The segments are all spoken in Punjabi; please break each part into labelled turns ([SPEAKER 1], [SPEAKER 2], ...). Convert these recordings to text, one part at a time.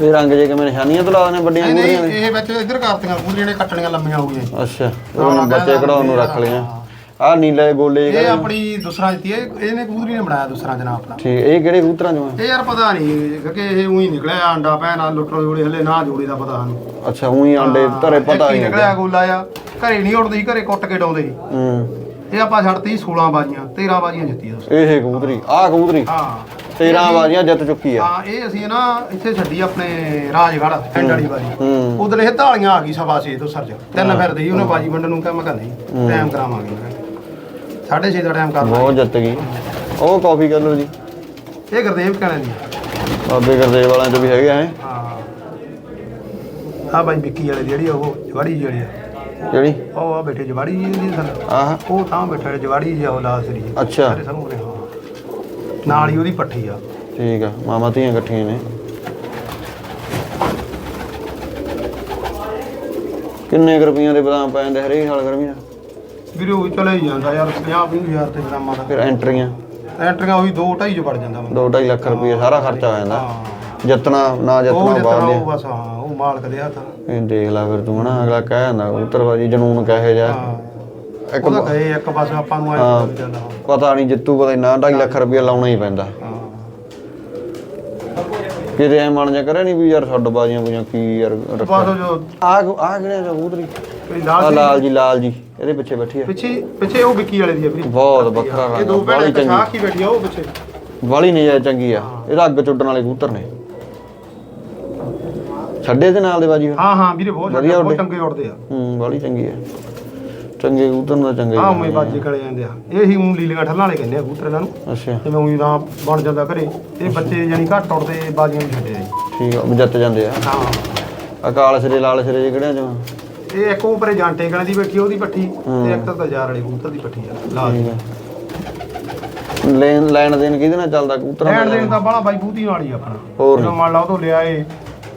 [SPEAKER 1] ਇਹ ਰੰਗ ਜੇ ਕਿਵੇਂ ਨਿਸ਼ਾਨੀਆਂ ਤੋਂ ਲਾ ਵੱਡੀਆਂ
[SPEAKER 2] ਨਹੀਂ ਨਹੀਂ ਇਹ ਵਿੱਚ ਇੱਧਰ ਕਰਤੀਆਂ ਕਬੂਤਰੀਆਂ ਨੇ ਕੱਟਣੀਆਂ ਲੰਮੀਆਂ ਹੋ ਗਈਆਂ।
[SPEAKER 1] ਅੱਛਾ ਉਹ ਬੱਚੇ ਕਢਾਉਣ ਨੂੰ ਰੱਖ ਲਿਆ ਆਹ ਨੀਲੇ ਗੋਲੇ
[SPEAKER 2] ਇਹ ਆਪਣੀ ਦੂਸਰਾ ਦਿੱਤੀ ਹੈ ਇਹਨੇ ਕਬੂਤਰੀ ਨੇ ਬਣਾਇਆ ਦੂਸਰਾ ਜਨਾ ਆਪਣਾ।
[SPEAKER 1] ਠੀਕ ਇਹ ਕਿਹੜੇ ਕਬੂਤਰਾਂ ਚੋਂ ਆ
[SPEAKER 2] ਇਹ ਯਾਰ ਪਤਾ ਨਹੀਂ ਕਿ ਇਹ ਉਹੀ ਨਿਕਲਿਆ ਆਂਡਾ ਨਾਲ ਲੁੱਟਰੋ ਜੋੜੇ ਹਲੇ ਨਾ ਜੋੜੇ ਦਾ ਪਤਾ ਸਾਨੂੰ।
[SPEAKER 1] ਅੱਛਾ ਉਹੀ ਆਂਡੇ ਧਰੇ ਪਤਾ
[SPEAKER 2] ਹੀ
[SPEAKER 1] ਨਹੀਂ
[SPEAKER 2] ਨਿਕਲਿਆ ਗੋਲਾ ਆ ਘਰੇ ਨਹੀਂ ਉੱਡਦੀ ਘਰੇ ਕੁੱਟ ਕੇ ਡਾਉਂਦੇ ਸੀ।
[SPEAKER 1] ਹੂੰ।
[SPEAKER 2] ਇਹ ਆਪਾਂ ਛੱਡਤੀ 16 ਬਾਜੀਆਂ 13 ਬਾਜੀਆਂ ਜਿੱਤੀ ਦੋਸਤੋ।
[SPEAKER 1] ਇਹ ਕਬੂਤਰੀ ਆਹ ਕਬੂਤਰੀ।
[SPEAKER 2] ਹਾਂ।
[SPEAKER 1] 13 ਬਾਜ਼ੀਆਂ ਜਿੱਤ ਚੁੱਕੀ ਆ।
[SPEAKER 2] ਹਾਂ ਇਹ ਅਸੀਂ ਨਾ ਇੱਥੇ ਛੱਡੀ ਆਪਣੇ ਰਾਜਗੜ੍ਹ ਪਿੰਡ ਵਾਲੀ
[SPEAKER 1] ਹੂੰ
[SPEAKER 2] ਉਧਰ ਇਹ ਧਾਲੀਆਂ ਆ ਗਈ ਸਵਾ ਛੇ ਤੋਂ ਸਰਜ ਤਿੰਨ ਫਿਰਦੇ ਸੀ ਉਹਨੇ ਬਾਜੀ ਵੰਡਣ ਨੂੰ ਕਿਹਾ ਮੈਂ ਕਿਹਾ ਨਹੀਂ ਟਾਈਮ ਕਰਾਵਾਂਗੇ ਮੈਂ। ਕਿਹਾ। ਸਾਢੇ ਛੇ ਦਾ ਟਾਈਮ ਕਰ
[SPEAKER 1] ਬਹੁਤ ਜਿੱਤ ਗਈ। ਉਹ ਕਾਫੀ ਕਰ ਲਓ ਜੀ
[SPEAKER 2] ਇਹ ਗੁਰਦੇਵ ਕਹਿਣੇ ਦੀ
[SPEAKER 1] ਬਾਬੇ ਗੁਰਦੇਵ ਵਾਲਿਆਂ ਚ ਵੀ ਹੈਗੇ ਆ ਇਹ।
[SPEAKER 2] ਹਾਂ। ਆ ਬਾਈ ਵਿੱਕੀ ਵਾਲੇ ਜਿਹੜੀ ਉਹ ਜਵਾੜੀ ਜਿਹੜੀ ਆ।
[SPEAKER 1] ਜਿਹੜੀ?
[SPEAKER 2] ਉਹ ਆ ਬੈਠੇ ਜਵਾੜੀ ਜੀ ਦੀ ਸਰ।
[SPEAKER 1] ਆਹ।
[SPEAKER 2] ਉਹ ਤਾਂ ਬੈਠਾ ਜਵਾੜੀ ਜੀ ਉਹ ਲਾਲ ਸਰੀ
[SPEAKER 1] ਅੱਛਾ।
[SPEAKER 2] ਸਾਰੇ ਸਾਹਮਣੇ ਹਾਂ ਨਾਲ ਹੀ ਉਹਦੀ ਪੱਠੀ ਆ।
[SPEAKER 1] ਠੀਕ ਆ ਮਾਮਾ ਧੀਆਂ ਇਕੱਠੀਆਂ ਨੇ। ਕਿੰਨੇ ਕੁ ਰੁਪਈਆਂ ਦੇ ਬਦਾਮ ਪੈ ਜਾਂਦੇ ਹਰੇਕ ਸਾਲ ਗਰਮੀ
[SPEAKER 2] ਵੀਰੇ ਉਹ ਚਲੇ ਹੀ ਜਾਂਦਾ ਯਾਰ 50 ਹਜ਼ਾਰ ਤੇ ਗ੍ਰਾਮਾਂ ਦਾ।
[SPEAKER 1] ਫਿਰ ਐਂਟਰੀਆਂ?
[SPEAKER 2] ਐਂਟਰੀਆਂ ਉਹੀ 2 2.5 ਚ ਵੜ ਜਾਂਦਾ ਬੰਦਾ।
[SPEAKER 1] 2.5 ਲੱਖ ਰੁਪਈਆ ਸਾਰਾ ਖਰਚਾ ਹੋ ਜਾਂਦਾ।
[SPEAKER 2] ਹਾਂ।
[SPEAKER 1] ਜਿੱਤਣਾ ਨਾ
[SPEAKER 2] ਉਹ
[SPEAKER 1] ਜਿੱਤਣਾ
[SPEAKER 2] ਜਿੱਤਣਾ
[SPEAKER 1] ਬਾਅਦ
[SPEAKER 2] ਉਹ ਬਸ ਹਾਂ ਉਹ ਮਾਲਕ ਦੇ ਹੱਥ
[SPEAKER 1] ਇਹ ਦੇਖ ਲੈ ਫਿਰ ਤੂੰ ਹਨਾ ਅਗਲਾ ਕਹਿ ਜਾਂਦਾ ਉਤਰਵਾਜੀ ਜਨੂਨ ਕਹੇ ਜਾ।
[SPEAKER 2] ਹਾਂ।
[SPEAKER 1] ਇੱਕ
[SPEAKER 2] ਉਹਦਾ ਕਹੇ ਇੱਕ ਬਸ ਆਪਾਂ ਨੂੰ
[SPEAKER 1] ਹਾਂ।
[SPEAKER 2] ਆਇਆ ਜਾਂਦਾ
[SPEAKER 1] ਪਤਾ ਨਹੀਂ ਜਿੱਤੂ ਪਤਾ ਨਾ 2.5 ਲੱਖ ਰੁਪਈਆ ਲਾਉਣਾ ਹੀ ਪੈਂਦਾ।
[SPEAKER 2] ਹਾਂ।
[SPEAKER 1] ਕਿਤੇ ਐ ਮਨ ਜਾ ਕਰੇ ਨਹੀਂ ਵੀ ਯਾਰ ਛੱਡ ਬਾਜੀਆਂ ਬੁਝਾਂ ਕੀ ਯਾਰ
[SPEAKER 2] ਬਸ ਉਹ ਜੋ
[SPEAKER 1] ਆ ਆ ਕਬੂਤਰੀ
[SPEAKER 2] ਲਾਲ
[SPEAKER 1] ਲਾਲ ਜੀ ਲਾਲ ਜੀ ਇਹਦੇ ਪਿੱਛੇ ਬੈਠੀ ਆ।
[SPEAKER 2] ਪਿੱਛੇ ਪਿੱਛੇ ਉਹ ਵਿੱਕੀ ਵਾਲੇ ਦੀ ਆ ਵੀਰੇ।
[SPEAKER 1] ਬਹੁਤ ਵੱਖਰਾ
[SPEAKER 2] ਇਹ
[SPEAKER 1] ਰੰਗ
[SPEAKER 2] ਦੋ ਭੈਣਾਂ
[SPEAKER 1] ਬਾਲੀ
[SPEAKER 2] ਇੱਕ
[SPEAKER 1] ਚੰਗੀ।
[SPEAKER 2] ਸ਼ਾਖ ਹੀ ਬੈਠੀ ਆ ਉਹ ਪਿੱਛੇ।
[SPEAKER 1] ਬਾਲੀ ਨਜਾਇਜ਼ ਚੰਗੀ ਆ ਇਹਦਾ ਅੱਗ ਚੁੱਡਣ ਵਾਲੇ ਕਬੂਤਰ ਨੇ। ਛੱਡੇ ਦੇ ਨਾਲ ਦੇ ਬਾਜੀ?
[SPEAKER 2] ਹਾਂ ਹਾਂ ਵੀਰੇ ਬਹੁਤ
[SPEAKER 1] ਵਧੀਆ
[SPEAKER 2] ਬਹੁਤ
[SPEAKER 1] ਉੱਡੇ।
[SPEAKER 2] ਚੰਗੇ ਉੱਡਦੇ ਆ।
[SPEAKER 1] ਹੂੰ ਬਾਲੀ ਚੰਗੀ ਆ। ਚੰਗੇ ਕਬੂਤਰ ਨੂੰ ਚੰਗੇ ਹੀ
[SPEAKER 2] ਉਵੇਂ ਬਾਜੇ ਕਲੇ ਜਾਂਦੇ ਆ। ਇਹ ਹੀ ਉਂ ਲੀਲੀਆਂ ਠੱਲਾਂ ਵਾਲੇ ਕਹਿੰਦੇ ਆ ਕਬੂਤਰ ਇਹਨਾਂ ਨੂੰ।
[SPEAKER 1] ਅੱਛਾ।
[SPEAKER 2] ਜਿਵੇਂ ਉਹੀ ਤਾਂ ਬਣ ਜਾਂਦਾ ਘਰੇ। ਇਹ ਬੱਚੇ ਜਾਨੀ ਘੱਟ ਉੱਡਦੇ ਬਾਜੀਆਂ ਵੀ ਛੱਡੇ ਆ ਜੀ।
[SPEAKER 1] ਠੀਕ ਆ ਜਿੱਤ ਜਾਂਦੇ ਆ।
[SPEAKER 2] ਹਾਂ।
[SPEAKER 1] ਅਕਾਲ ਸਿਰੇ ਲਾਲ ਸਿਰੇ ਜੇ ਕਿਹੜਿਆਂ ਚੋਂ?
[SPEAKER 2] ਇਹ ਇੱਕ ਉੱਪਰੇ ਜਾਂਟੇ ਕਲੇ ਦੀ ਬੈਠੀ ਉਹਦੀ ਪੱਠੀ। ਤੇ ਇੱਕ ਤਾਂ ਤਲਜਾਰ ਵਾਲੇ ਕਬੂਤਰ ਦੀ ਪੱਠੀ ਆ ਲਾਲ
[SPEAKER 1] ਆ। ਲੈਣ ਲੈਣ ਦੇਣ ਕਿਹਦੇ ਨਾਲ ਚੱਲਦਾ ਕਬੂਤਰਾਂ
[SPEAKER 2] ਲੈਣ
[SPEAKER 1] ਦਾ
[SPEAKER 2] ਦੇਣ ਤਾਂ ਬਾਲਾ ਬਾਈ ਬੂਤੀ ਨਾਲ ਹੀ ਆਪਣਾ।
[SPEAKER 1] ਹੋਰ
[SPEAKER 2] ਜਦੋਂ ਮੰਨ ਲਾ ਉਹ ਤੋਂ ਲਿਆ ਏ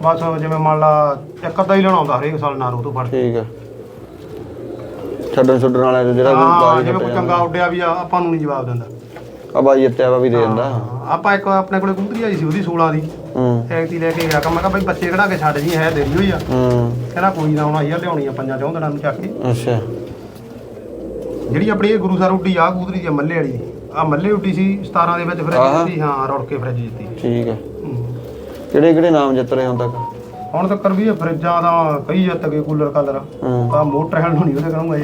[SPEAKER 2] ਬਸ ਜਿਵੇਂ ਮੰਨ ਲਾ ਇੱਕ ਅੱਧਾ ਹੀ ਲੈਣਾ ਹੁੰਦਾ ਹਰੇਕ ਸਾਲ ਉਹ ਤੋਂ ਫੜ ਕੇ
[SPEAKER 1] ਠੀਕ ਆ। ਛੱਡਣ ਛੱਡਣ ਵਾਲਿਆਂ ਚੋਂ ਜਿਹੜਾ ਕੋਈ
[SPEAKER 2] ਹਾਂ
[SPEAKER 1] ਬਾਜੀ
[SPEAKER 2] ਜਿਵੇਂ ਕੋਈ ਚੰਗਾ ਉੱਡਿਆ ਵੀ ਆ ਆਪਾਂ ਨੂੰ ਨਹੀਂ ਜਵਾਬ ਦਿੰਦਾ।
[SPEAKER 1] ਆ ਬਾਜੀ ਜਿੱਤਿਆ ਵਾ ਵੀ ਦੇ ਦਿੰਦਾ।
[SPEAKER 2] ਹਾਂ, ਆਪਾਂ ਇੱਕ ਆਪਣੇ ਕੋਲੇ ਕਬੂਤਰੀ ਆਈ ਸੀ ਉਹਦੀ 16 ਦੀ।
[SPEAKER 1] ਹੂੰ।
[SPEAKER 2] ਐਕਟੀ ਲੈ ਕੇ ਗਿਆ ਕਿ ਮੈਂ ਕਿਹਾ ਬਾਈ ਬੱਚੇ ਕਢਾ ਕੇ ਛੱਡ ਜੀ ਹੈ ਦੇਰੀ ਹੋਈ ਆ।
[SPEAKER 1] ਹੂੰ।
[SPEAKER 2] ਕਹਿੰਦਾ ਕੋਈ ਨਾ ਹੁਣ ਯਾਰ ਲਿਆਉਣੀ ਆ ਪੰਜਾਂ ਚੌਂ ਦਿਨਾਂ ਨੂੰ ਚੱਕ ਕੇ।
[SPEAKER 1] ਅੱਛਾ।
[SPEAKER 2] ਜਿਹੜੀ ਆਪਣੀ ਇਹ ਗੁਰੂ ਸਰ ਉੱਡੀ ਆ ਕਬੂਤਰੀ ਦੀ ਆ, ਮੱਲੇ ਵਾਲੀ। ਆ ਮੱਲੇ ਉੱਡੀ ਸੀ 17 ਦੇ ਵਿੱਚ
[SPEAKER 1] ਆਹਾ।
[SPEAKER 2] ਫਰਿੱਜ ਦਿੱਤੀ ਹਾਂ ਰੁੜ ਕੇ ਫਰਿੱਜ ਦਿੱਤੀ।
[SPEAKER 1] ਠੀਕ
[SPEAKER 2] ਹੂੰ।
[SPEAKER 1] ਕਿਹੜੇ ਕਿਹੜੇ ਨਾਮ ਜਿੱਤ ਰਹੇ ਹੁਣ ਤੱਕ?
[SPEAKER 2] ਹੁਣ ਤੱਕ ਵੀ ਇਹ ਫਰਿੱਜਾਂ ਦਾ ਕਈ ਜਿੱਤ ਗਏ ਕੂਲਰ ਕਾਲਰ।
[SPEAKER 1] ਹੂੰ।
[SPEAKER 2] ਤਾਂ ਮੋਟਰ ਹੈਂਡ ਹੋਣੀ ਉਹਦੇ ਕਰਾਂਗਾ